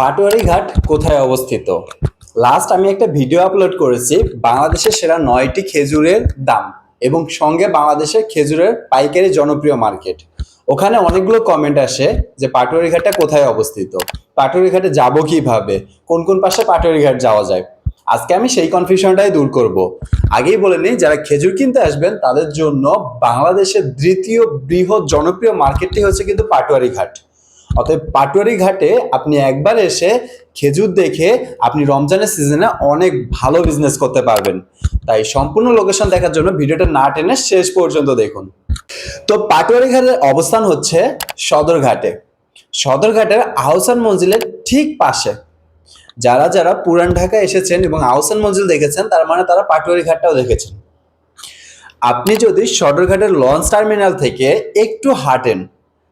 পাটোয়ারি ঘাট কোথায় অবস্থিত? লাস্ট আমি একটা ভিডিও আপলোড করেছি, বাংলাদেশের সেরা নয়টি খেজুরের দাম এবং সঙ্গে বাংলাদেশের খেজুরের পাইকারি জনপ্রিয় মার্কেট। ওখানে অনেকগুলো কমেন্ট আসে যে পাটোয়ারি ঘাটটা কোথায় অবস্থিত? পাটোয়ারি ঘাটে যাব কীভাবে? কোন কোন পাশে পাটোয়ারি ঘাট যাওয়া যায়? আজকে আমি সেই কনফিউশনটাই দূর করব। আগেই বলে নিই, যারা খেজুর কিনতে আসবেন, তাদের জন্য বাংলাদেশের দ্বিতীয় বৃহৎ জনপ্রিয় মার্কেটটি হচ্ছে কিন্তু পাটোয়ারি ঘাট। অতএব পাটুয়ারি ঘাটে আপনি একবার এসে খেজুর দেখে আপনি রমজানের সিজনে অনেক ভালো বিজনেস করতে পারবেন। তাই সম্পূর্ণ লোকেশন দেখার জন্য ভিডিওটা না টেনে শেষ পর্যন্ত দেখুন। তো পাটুয়ারি ঘাটের অবস্থান হচ্ছে সদরঘাটে সদরঘাটের আহসান মঞ্জিলের ঠিক পাশে। যারা যারা পুরান ঢাকা এসেছেন এবং আহসান মঞ্জিল দেখেছেন, তার মানে তারা পাটুয়ারি ঘাটটাও দেখেছেন। আপনি যদি সদরঘাটের লঞ্চ টার্মিনাল থেকে একটু হাঁটেন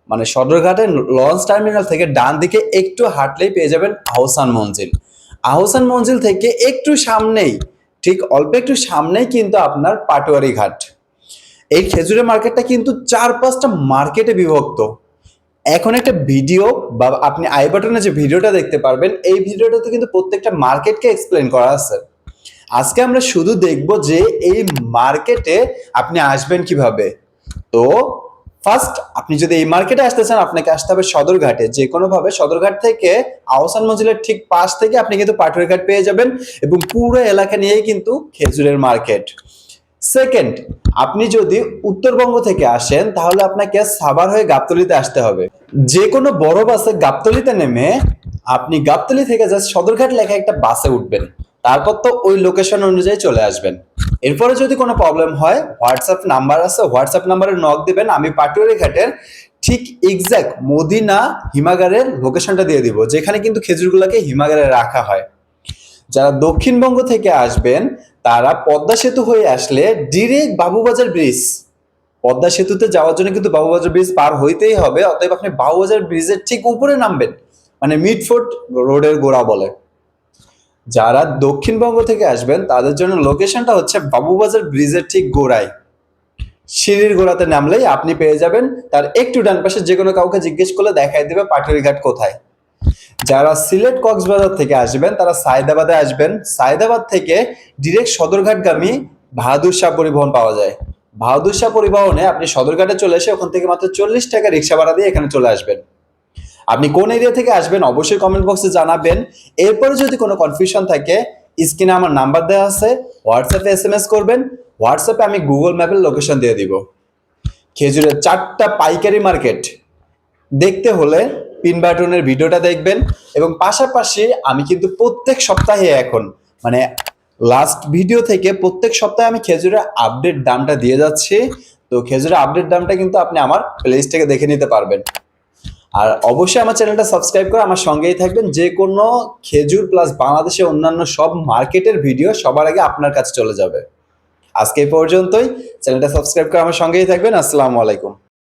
মানে সদরঘাটের লঞ্চ টার্মিনাল থেকে ডান দিকে একটু হাঁটলেই পেয়ে যাবেন আহসান মঞ্জিল। আহসান মঞ্জিল থেকে একটু সামনেই, ঠিক অল্প একটু সামনেই কিন্তু আপনার পাটোয়ারি ঘাট। এই খেজুরের মার্কেটটা কিন্তু চার পাঁচটা মার্কেটে বিভক্ত। এখন একটা ভিডিও বা আপনি আই বাটনে যে ভিডিওটা দেখতে পারবেন, এই ভিডিওটাতে কিন্তু প্রত্যেকটা মার্কেটকে এক্সপ্লেন করা আছে। আজকে আমরা শুধু দেখব যে এই মার্কেটে আপনি আসবেন কীভাবে। তো ফার্স্ট আপনি যদি এই মার্কেটে আসতে চান, আপনাকে আসতে হবে সদরঘাটে। যে কোনোভাবে সদরঘাট থেকে আহসান মঞ্জিলের ঠিক পাশ থেকে আপনি কিন্তু পাটুরি ঘাট পেয়ে যাবেন এবং পুরো এলাকা নিয়েই কিন্তু খেজুরের মার্কেট সেকেন্ড আপনি যদি উত্তরবঙ্গ থেকে আসেন, তাহলে আপনাকে সাভার হয়ে গাবতলিতে আসতে হবে। যে কোনো বড় বাসে গাবতলিতে নেমে আপনি গাবতলি থেকে জাস্ট সদরঘাট লেখা একটা বাসে উঠবেন। তারপর তো ওই লোকেশন অনুযায়ী চলে আসবেন। এরপরে যদি কোনো প্রবলেম হয় হোয়াটসঅ্যাপ নাম্বার আছে হোয়াটসঅ্যাপ নাম্বারে নক দিবেন, আমি পাটুয়ারি ঘাটের ঠিক এক্সাক্ট মদিনা হিমাগারের লোকেশনটা দিয়ে দিব, যেখানে কিন্তু খেজুরগুলোকে হিমাগারে রাখা হয়। যারা দক্ষিণবঙ্গ থেকে আসবেন, তারা পদ্মা সেতু হয়ে আসলে ডিরেক্ট বাবুবাজার ব্রিজ পদ্মা সেতুতে যাওয়ার জন্য কিন্তু বাবুবাজার ব্রিজ পার হইতেই হবে, অতএব আপনি বাবুবাজার ব্রিজের ঠিক উপরে নামবেন মানে মিডফোর্ট রোডের গোড়া বলে। যারা দক্ষিণবঙ্গ থেকে আসবেন, তাদের জন্য লোকেশনটা হচ্ছে বাবুবাজার ব্রিজের ঠিক গোড়ায়। সিঁড়ির গোড়াতে নামলেই আপনি পেয়ে যাবেন, তার একটু ডান পাশে যে কোনো কাউকে জিজ্ঞেস করলে দেখাই দেবে পাটুরি ঘাট কোথায়। যারা সিলেট কক্সবাজার থেকে আসবেন, তারা সায়দাবাদে আসবেন। সায়দাবাদ থেকে ডিরেক্ট সদরঘাটগামী বাহাদুর শাহ পরিবহন পাওয়া যায়। বাহাদুর শাহ পরিবহনে আপনি সদরঘাটে চলে এসে ওখান থেকে মাত্র চল্লিশ টাকা রিক্সা ভাড়া দিয়ে এখানে চলে আসবেন। আপনি কোন এরিয়া থেকে আসবেন অবশ্যই কমেন্ট বক্সে জানাবেন। এরপরে যদি কোনো কনফিউশন থাকে স্ক্রিনে আমার নাম্বার দেওয়া আছে হোয়াটসঅ্যাপে এস এম এস করবেন হোয়াটসঅ্যাপে আমি গুগল ম্যাপের লোকেশন দিয়ে দিব। খেজুরের চারটা পাইকারি মার্কেট দেখতে হলে পিন বাটনের ভিডিওটা দেখবেন এবং পাশাপাশি আমি কিন্তু প্রত্যেক সপ্তাহে এখন মানে লাস্ট ভিডিও থেকে প্রত্যেক সপ্তাহে আমি খেজুরের আপডেট দামটা দিয়ে যাচ্ছি। তো খেজুরের আপডেট দামটা কিন্তু আপনি আমার প্লেলিস্ট থেকে দেখে নিতে পারবেন। আর অবশ্যই আমার চ্যানেলটা সাবস্ক্রাইব করে আমার সঙ্গেই থাকবেন। যে কোনো খেজুর প্লাস বাংলাদেশের অন্যান্য সব মার্কেটের ভিডিও সবার আগে আপনার কাছে চলে যাবে। আজকে পর্যন্তই। চ্যানেলটা সাবস্ক্রাইব করে আমার সঙ্গেই থাকবেন। আসসালামু আলাইকুম।